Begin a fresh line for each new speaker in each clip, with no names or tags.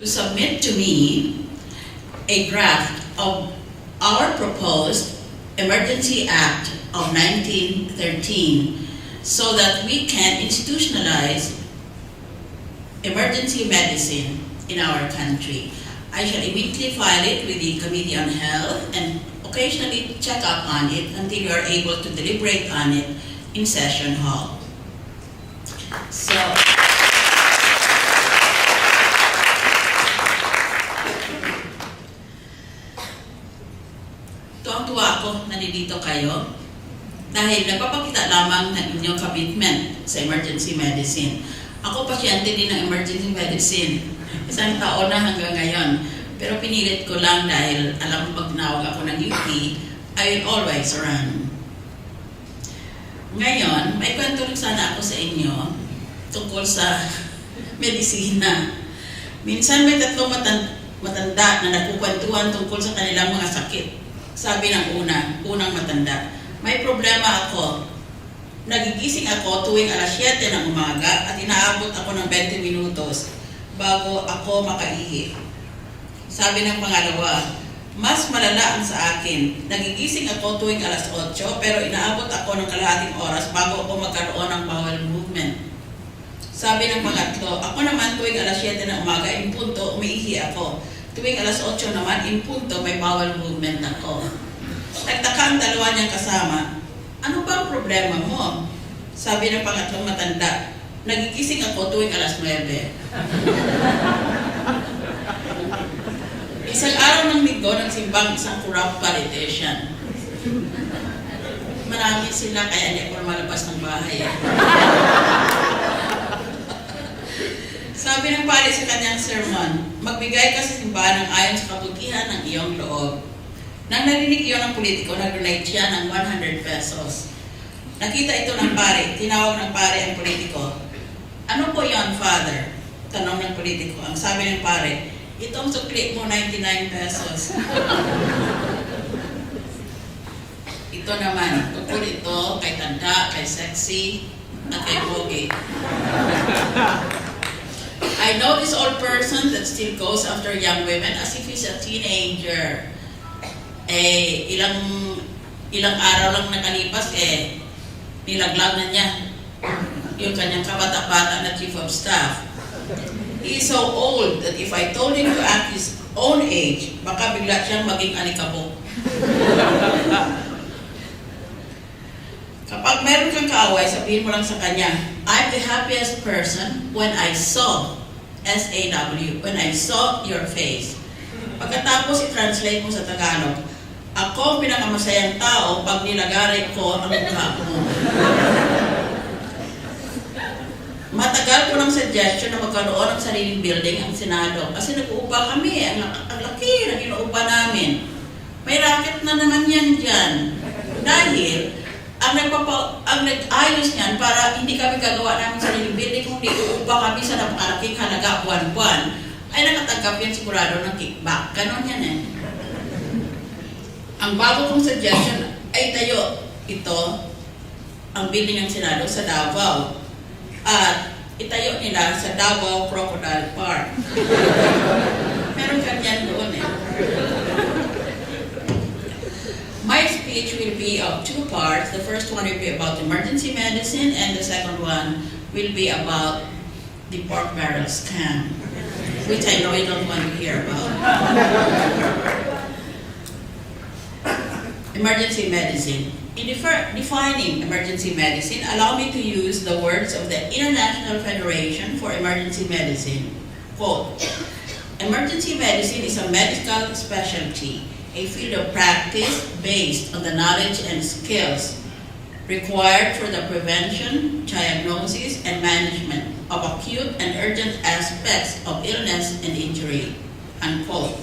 to submit to me a draft of our proposed Emergency Act of 1913 so that we can institutionalize emergency medicine in our country. I shall immediately file it with the Committee on Health and occasionally check up on it until we are able to deliberate on it in session hall. So, nandito kayo dahil nagpapakita lamang ng inyong commitment sa emergency medicine. Ako pasyente din ng emergency medicine. Isang taon na hanggang ngayon. Pero pinilit ko lang dahil alam ko pag tinawag ako ng UP, I always run. Ngayon, may kwento rin sana ako sa inyo tungkol sa medisina. Minsan may tatlong matan- matanda na nagkukwentuhan tungkol sa kanilang mga sakit. Sabi ng una, unang matanda, may problema ako. Nagigising ako tuwing alas 7 ng umaga at inaabot ako ng 20 minutos bago ako makaihi. Sabi ng pangalawa, mas malala ang sa akin. Nagigising ako tuwing alas 8 pero inaabot ako ng kalahating oras bago ako magkaroon ng bowel movement. Sabi ng pangatlo, ako naman tuwing alas 7 ng umaga, in punto, umiihi ako. Tuwing alas 8 naman, in punto, may bowel movement ako. Nagtaka ang dalawa niyang kasama, ano ba ang problema mo? Sabi ng pangatlong matanda, nagigising ako tuwing alas 9. Isang araw ng linggo, nagsimbang isang corrupt politician. Marami sila, kaya hindi ako lumalabas ng bahay. Sabi ng pare sa kanyang sermon, magbigay ka sa simbahan ng ayon sa kabutihan ng iyong loob. Nang narinig iyon ng politiko, nag-donate siya ng 100 pesos. Nakita ito ng pare, tinawag ng pare ang politiko. Ano po yon, father? Tanong ng politiko. Ang sabi ng pare, itong sukli mo 99 pesos. ito naman, tungkol ito kay tanda, kay sexy, at kay pogi. I know this old person that still goes after young women as if he's a teenager. Eh, ilang ilang araw lang nakalipas, eh, nilaglag na niya yung kanyang kabata-bata na chief of staff. He is so old that if I told him to act his own age, baka bigla siyang maging anikabok. Kapag meron kang kaaway, sabihin mo lang sa kanya, I'm the happiest person when I saw, S-A-W, when I saw your face. Pagkatapos i-translate mo sa Tagalog, ako ang pinakamasayang tao pag nilagaray ko ang mukha mo. Matagal ko ng suggestion na magkaroon ng sariling building ang Senado kasi nag-uupa kami, ang, ang laki ng inuupa namin. May racket na naman yan dyan. Dahil, ang nagpapa, ang nag-ayos niyan para hindi kami gagawa namin sariling building, uupa kami sa napakalaking halaga buwan-buwan, ay nakatanggap yan sigurado ng kickback. Ganon yan eh. Ang bago kong suggestion ay tayo ito, ang building ng Senado sa Davao. At itayo nila sa Davao Crocodile Park. Meron kanyan doon eh. My speech will be of two parts. The first one will be about emergency medicine and the second one will be about the pork barrel scam, which I know you don't want to hear about. Emergency medicine. In defining emergency medicine, allow me to use the words of the International Federation for Emergency Medicine. Quote, Emergency medicine is a medical specialty, a field of practice based on the knowledge and skills required for the prevention, diagnosis, and management of acute and urgent aspects of illness and injury. Unquote.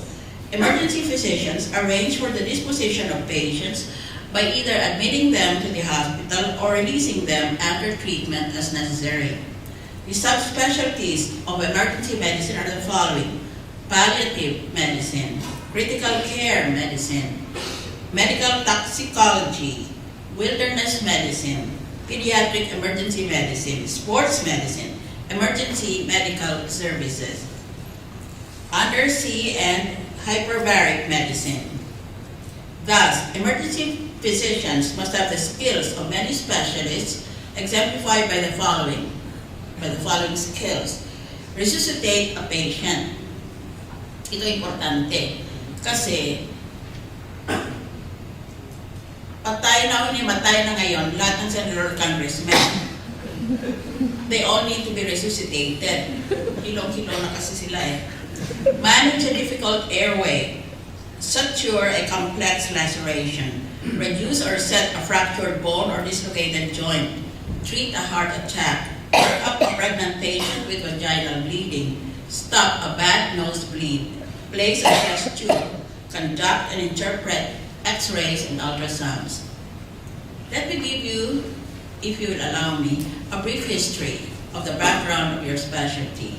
Emergency physicians arrange for the disposition of patients by either admitting them to the hospital or releasing them after treatment as necessary. The subspecialties of emergency medicine are the following. Palliative medicine, critical care medicine, medical toxicology, wilderness medicine, pediatric emergency medicine, sports medicine, emergency medical services. undersea and hyperbaric medicine. Thus, emergency physicians must have the skills of many specialists exemplified by the following, by the following skills. Resuscitate a patient. Ito importante. Kasi, patay na ni matay na ngayon, lahat ng senator congressmen. They all need to be resuscitated. Hilong-hilo na kasi sila eh. Manage a difficult airway. Suture a complex laceration. Reduce or set a fractured bone or dislocated joint. Treat a heart attack. Work up a pregnant patient with vaginal bleeding. Stop a bad nosebleed. Place a chest tube. Conduct and interpret x-rays and ultrasounds. Let me give you, if you will allow me, a brief history of the background of your specialty.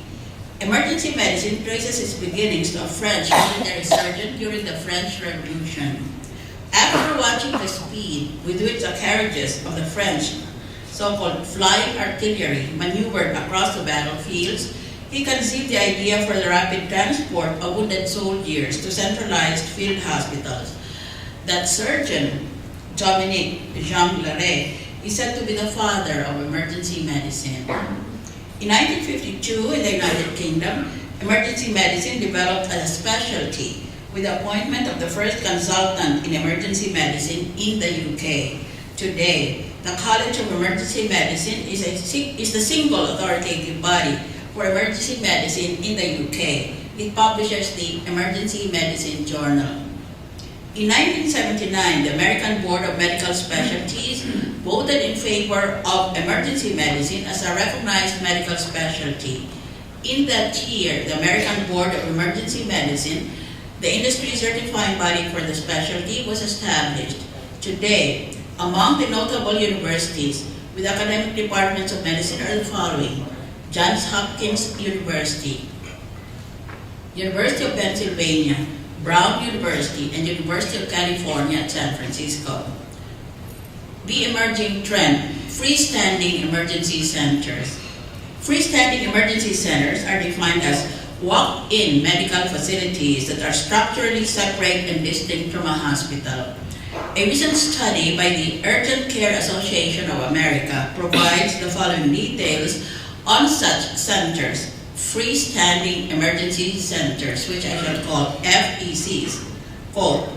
Emergency medicine traces its beginnings to a French military surgeon during the French Revolution. After watching the speed with which the carriages of the French so-called flying artillery maneuvered across the battlefields, he conceived the idea for the rapid transport of wounded soldiers to centralized field hospitals. That surgeon, Dominique Jean Larrey, is said to be the father of emergency medicine. In 1952, in the United Kingdom, emergency medicine developed as a specialty with the appointment of the first consultant in emergency medicine in the UK. Today, the College of Emergency Medicine is, a, is the single authoritative body for emergency medicine in the UK. It publishes the Emergency Medicine Journal. In 1979, the American Board of Medical Specialties voted in favor of emergency medicine as a recognized medical specialty. In that year, the American Board of Emergency Medicine, the industry certifying body for the specialty, was established. Today, among the notable universities with academic departments of medicine are the following. Johns Hopkins University, University of Pennsylvania, Brown University, and University of California at San Francisco. The emerging trend, freestanding emergency centers. Freestanding emergency centers are defined as walk-in medical facilities that are structurally separate and distinct from a hospital. A recent study by the Urgent Care Association of America provides the following details on such centers, freestanding emergency centers, which I shall call FECs. Quote,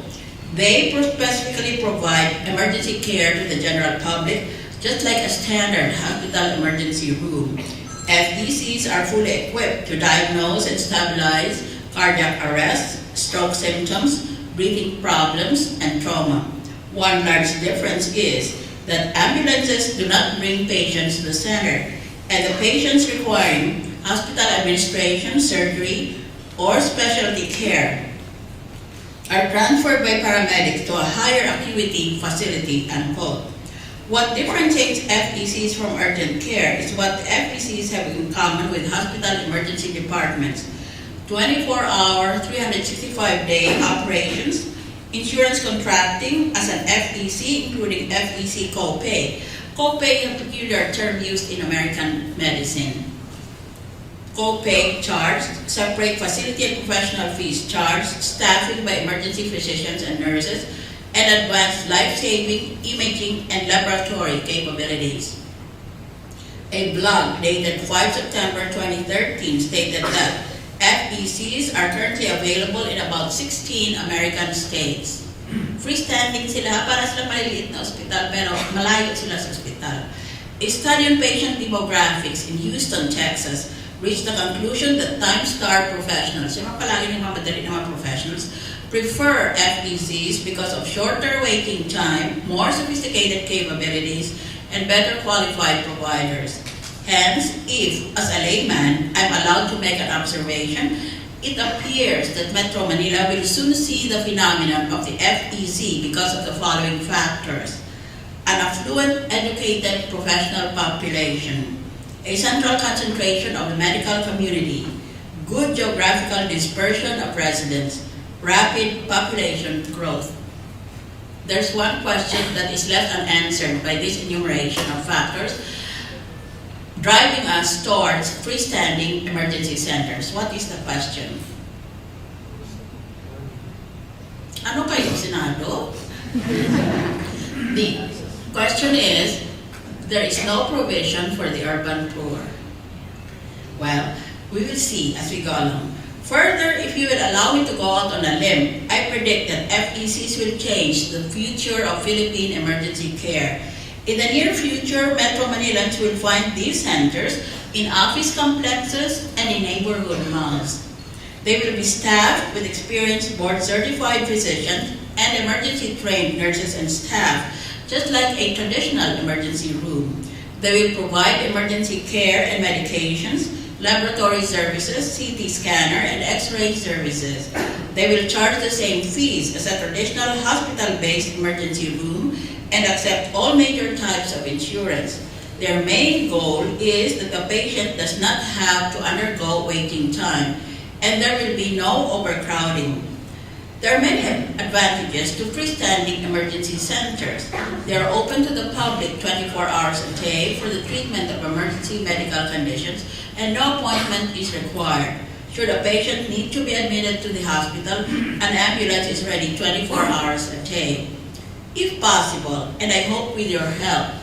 they specifically provide emergency care to the general public, just like a standard hospital emergency room. FECs are fully equipped to diagnose and stabilize cardiac arrest, stroke symptoms, breathing problems, and trauma. One large difference is that ambulances do not bring patients to the center, and the patients requiring hospital administration, surgery, or specialty care are transferred by paramedics to a higher acuity facility, unquote. What differentiates FECs from urgent care is what FECs have in common with hospital emergency departments. 24-hour, 365-day operations, insurance contracting as an FEC, including FEC copay. Copay is a peculiar term used in American medicine. Copay charged, separate facility and professional fees charged, staffing by emergency physicians and nurses, and advanced life-saving imaging and laboratory capabilities. A blog dated 5 September 2013 stated that FECs are currently available in about 16 American states. Freestanding sila para sila maliliit na ospital pero malayo sila sa ospital. A study on patient demographics in Houston, Texas reached the conclusion that time-starved professionals, yung mga palagi ng mga madali na mga professionals, prefer FECs because of shorter waiting time, more sophisticated capabilities, and better qualified providers. Hence, if, as a layman, I'm allowed to make an observation, it appears that Metro Manila will soon see the phenomenon of the FEC because of the following factors. An affluent, educated professional population, a central concentration of the medical community, good geographical dispersion of residents, rapid population growth. There's one question that is left unanswered by this enumeration of factors driving us towards freestanding emergency centers. What is the question? Ano kayo sinado? the question is, there is no provision for the urban poor. Well, we will see as we go along. Further, if you will allow me to go out on a limb, I predict that FECs will change the future of Philippine emergency care. In the near future, Metro Manilans will find these centers in office complexes and in neighborhood malls. They will be staffed with experienced board-certified physicians and emergency-trained nurses and staff, just like a traditional emergency room. They will provide emergency care and medications, laboratory services, CT scanner, and X-ray services. They will charge the same fees as a traditional hospital-based emergency room and accept all major types of insurance. Their main goal is that the patient does not have to undergo waiting time, and there will be no overcrowding. There are many advantages to freestanding emergency centers. They are open to the public 24 hours a day for the treatment of emergency medical conditions, and no appointment is required. Should a patient need to be admitted to the hospital, an ambulance is ready 24 hours a day. If possible, and I hope with your help,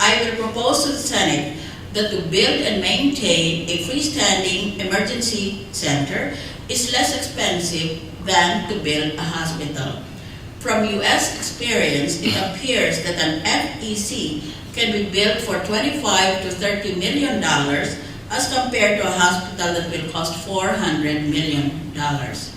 I will propose to the Senate that to build and maintain a freestanding emergency center is less expensive than to build a hospital. From U.S. experience, it appears that an FEC can be built for 25 to 30 million dollars as compared to a hospital that will cost 400 million dollars.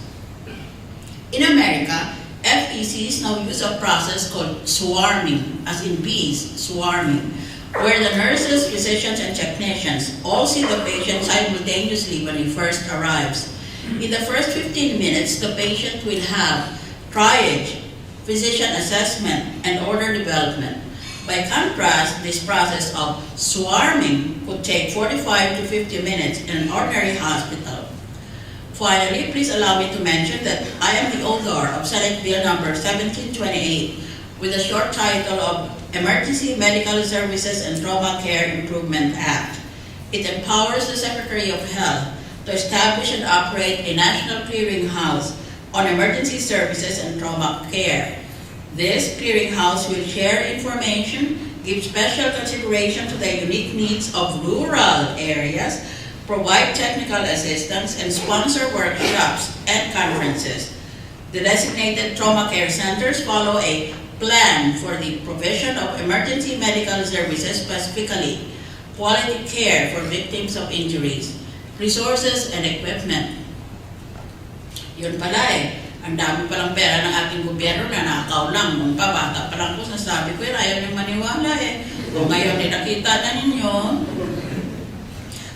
In America, FECs now use a process called swarming, as in bees, swarming, where the nurses, physicians, and technicians all see the patient simultaneously when he first arrives. In the first 15 minutes, the patient will have triage, physician assessment, and order development. By contrast, this process of swarming could take 45 to 50 minutes in an ordinary hospital. Finally, please allow me to mention that I am the author of Senate Bill number 1728 with the short title of Emergency Medical Services and Trauma Care Improvement Act. It empowers the Secretary of Health to establish and operate a national clearinghouse on emergency services and trauma care. This clearinghouse will share information, give special consideration to the unique needs of rural areas, provide technical assistance, and sponsor workshops and conferences. The designated trauma care centers follow a plan for the provision of emergency medical services specifically, quality care for victims of injuries, resources and equipment. Yun pala eh, ang dami palang pera ng ating gobyerno na nakaw lang. Nung pabata pa lang ko, nasabi ko yun, ayaw niyong maniwala eh. Kung ngayon eh, nakita na ninyo,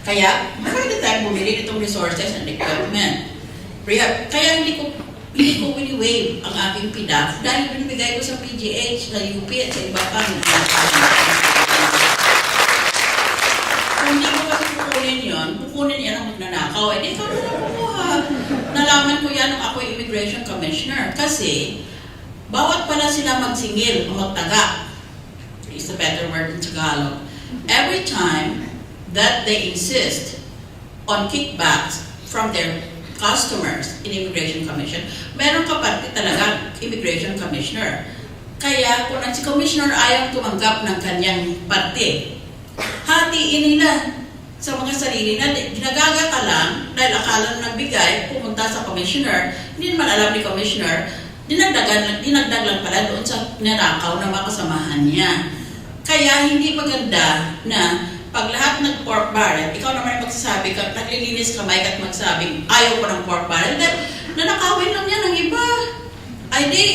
kaya, marami tayong bumili nitong resources and equipment. Kaya, hindi ko hindi ko wini-wave ang aking PDAF dahil binibigay ko sa PGH, sa UP at sa iba pang Kung hindi ko kasi kukunin yun, kukunin yan ang magnanakaw, eh di ikaw na kukuha. Nalaman ko yan nung ako immigration commissioner. Kasi bawat pala sila magsingil o magtaga, is the better word in Tagalog, every time that they insist on kickbacks from their customers in Immigration Commission, meron ka parte talaga Immigration Commissioner. Kaya kung si Commissioner ayaw tumanggap ng kanyang parte, hatiin nila sa mga sarili na ginagaga lang dahil akala nung nagbigay, pumunta sa Commissioner, hindi naman alam ni Commissioner, dinagdagan, dinagdag lang pala doon sa nanakaw ng mga kasamahan niya. Kaya hindi maganda na pag lahat ng pork barrel, ikaw naman magsasabi ka, naglilinis kamay ka at magsabing, ayaw ko ng pork barrel, dahil nanakawin lang yan ng iba. Ay di,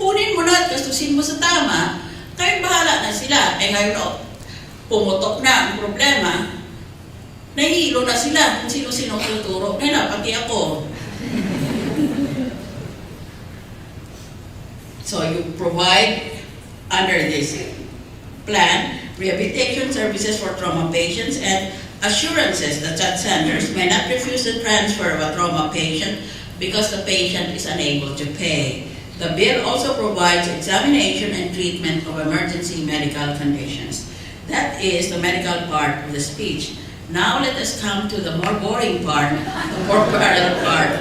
kunin mo na at gastusin mo sa tama, kayo bahala na sila. Eh ngayon, oh, pumutok na ang problema, na sila kung sino-sino tuturo pati ako. So you provide under this plan rehabilitation services for trauma patients and assurances that such centers may not refuse the transfer of a trauma patient because the patient is unable to pay. The bill also provides examination and treatment of emergency medical conditions. That is the medical part of the speech. Now let us come to the more boring part, the more parallel part.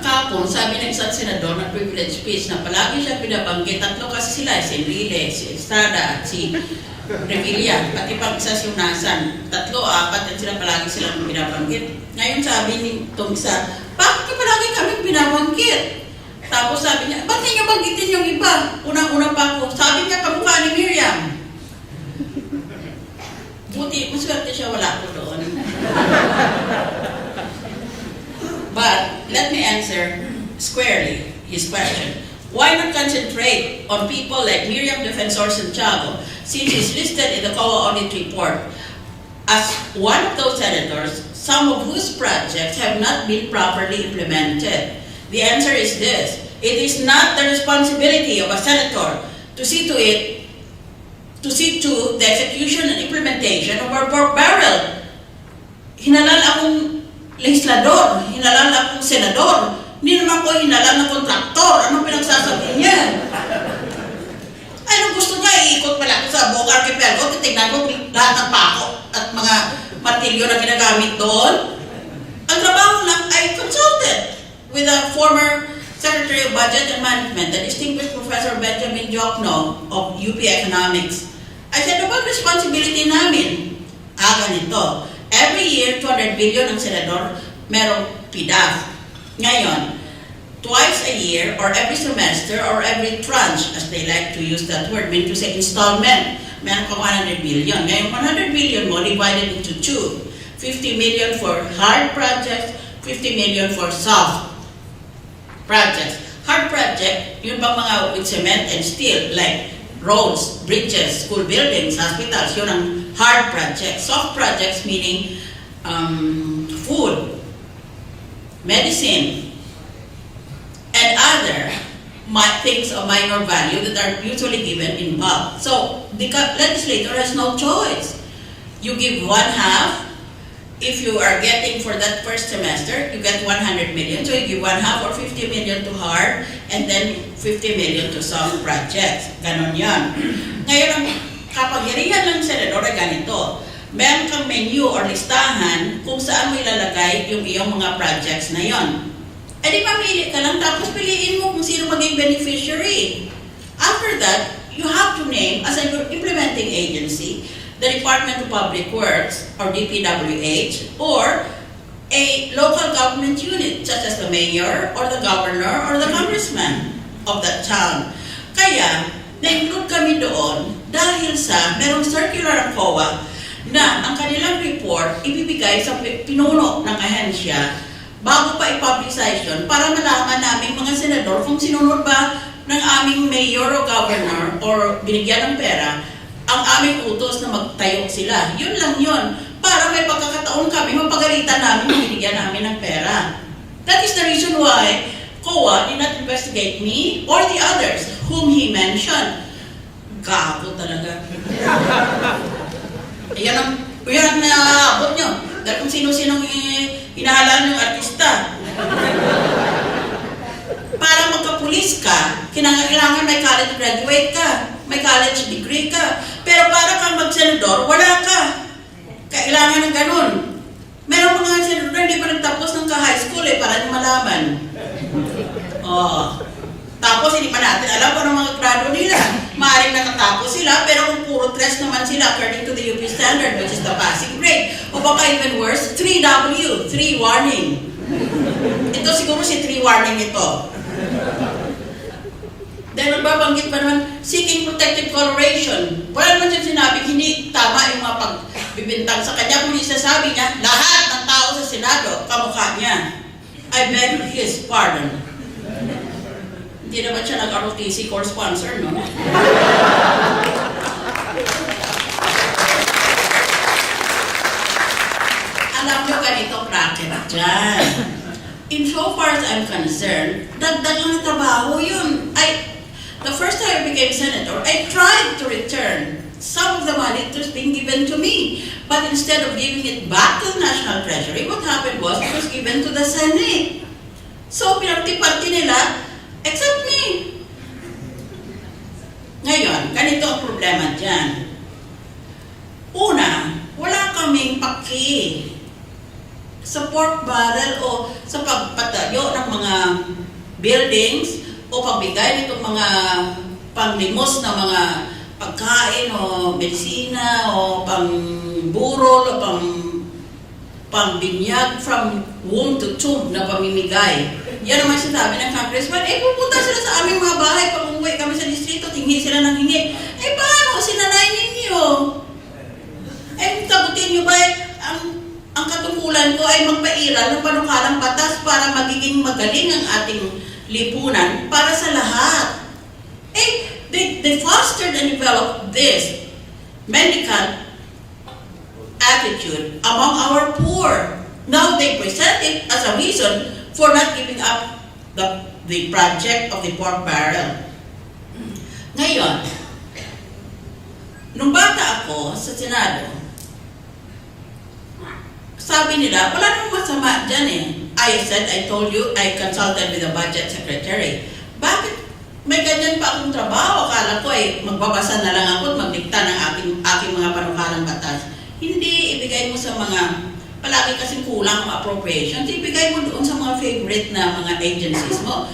Kahapon, sabi ng isang senador na privilege speech na palagi siya pinabanggit, tatlo kasi sila, si Enrile, si Estrada, at si Revilla, pati pang isa si Unasan. Tatlo, apat, at sila palagi silang pinabanggit. Ngayon sabi ni itong isa, bakit palagi kami pinabanggit? Tapos sabi niya, ba't niyo banggitin yung iba? Unang-una pa ako, sabi niya, kamukha ni Miriam. Maswerte siya, wala doon. But let me answer squarely his question. Why not concentrate on people like Miriam Defensor Santiago, since he's listed in the COA audit report as one of those senators, some of whose projects have not been properly implemented? The answer is this. It is not the responsibility of a senator to see to it, to see to the execution and implementation of our pork barrel. Hinalal akong legislador, hinalal akong senador, hindi naman ko hinalal na kontraktor. Anong pinagsasabi niya? Ay, nung gusto niya, iikot pala ako sa buong archipelago, titignan ko lahat ng pako at mga martilyo na ginagamit doon. Ang trabaho lang ay consulted with the former Secretary of Budget and Management, the distinguished Professor Benjamin Jokno of UP Economics. I said, ano ba ang responsibility namin? Ah, ganito. Every year, 200 billion ang senador merong PDAF. Ngayon, twice a year or every semester or every tranche, as they like to use that word, mean to say installment, meron kang 100 billion. Ngayon, 100 billion mo divided into two. 50 million for hard projects, 50 million for soft projects. Hard project, yung bang mga with cement and steel, like roads, bridges, school buildings, hospitals, yun ang hard projects. Soft projects meaning um, food, medicine, and other mi- things of minor value that are usually given in bulk. So the legislator has no choice. You give one half. If you are getting for that first semester, you get 100 million. So you give one half or 50 million to hard and then 50 million to soft projects. Ganon yan. Ngayon, ang kapangyarihan ng senador ay ganito. Meron kang menu or listahan kung saan mo ilalagay yung iyong mga projects na yon. E di mamili ka lang tapos piliin mo kung sino maging beneficiary. After that, you have to name as an implementing agency the Department of Public Works or DPWH or a local government unit such as the mayor or the governor or the congressman of that town. Kaya, na-include kami doon dahil sa merong circular ang COA na ang kanilang report ibibigay sa pi- pinuno ng ahensya bago pa i-publicize yun para malaman namin mga senador kung sinunod ba ng aming mayor o governor or binigyan ng pera ang aming utos na magtayo sila. Yun lang yun. Para may pagkakataon kami, mapagalitan namin binigyan namin ng pera. That is the reason why COA did not investigate me or the others whom he mentioned. Gago talaga. Ayan ang, yan ang naaabot nyo. Dahil kung sino-sinong i- inahalaan yung artista. Para magkapulis ka, kinangailangan may college graduate ka, may college degree ka. Pero para kang magsenador, wala ka. Kailangan ng ganun. Meron mga senador hindi pa nagtapos ng ka-high school eh, para malaman. Oh. Tapos hindi pa natin alam kung ano mga grado nila. Maaring nakatapos sila, pero kung puro tres naman sila according to the UP standard, which is the passing grade. O baka even worse, 3W, 3 warning. Ito siguro si 3 warning ito. Dahil magbabanggit pa naman, seeking protective coloration. Wala naman siya sinabi, hindi tama yung mga pagbibintang sa kanya. Kung isasabi niya, lahat ng tao sa Senado, kamukha niya. I beg his pardon. Hindi naman siya nag-ROTC core sponsor, no? Alam nyo ganito, bracket dyan. In so far as I'm concerned, dagdag lang trabaho yun. I, the first time I became senator, I tried to return some of the money that was being given to me. But instead of giving it back to the National Treasury, what happened was it was given to the Senate. So, pinagtiparti nila, except me. Ngayon, ganito ang problema dyan. Una, wala kaming paki sa pork barrel o sa pagpata, pagtayo ng mga buildings o pagbigay nitong mga panglimos na mga pagkain o medisina o pangburol o pang pangbinyag from womb to tomb na pamimigay. Yan naman sinabi ng congressman, eh pupunta sila sa aming mga bahay, pag umuwi kami sa distrito, tinghi sila ng hingi. Eh paano, sinanay ninyo? Eh, sagutin nyo ba, eh, ang, ang katungkulan ko ay magpairal ng panukalang batas para magiging magaling ang ating lipunan para sa lahat. Eh, they, they fostered and developed this mendicant attitude among our poor. Now they present it as a reason for not giving up the, the project of the pork barrel. Ngayon, nung bata ako sa Senado, sabi nila, wala namang masama dyan eh. I said, I told you, I consulted with the budget secretary. Bakit may ganyan pa akong trabaho? Akala ko ay magbabasa na lang ako at magdikta ng aking, aking mga panukalang batas. Hindi, ibigay mo sa mga, palagi kasing kulang ang appropriations, ibigay mo doon sa mga favorite na mga agencies mo.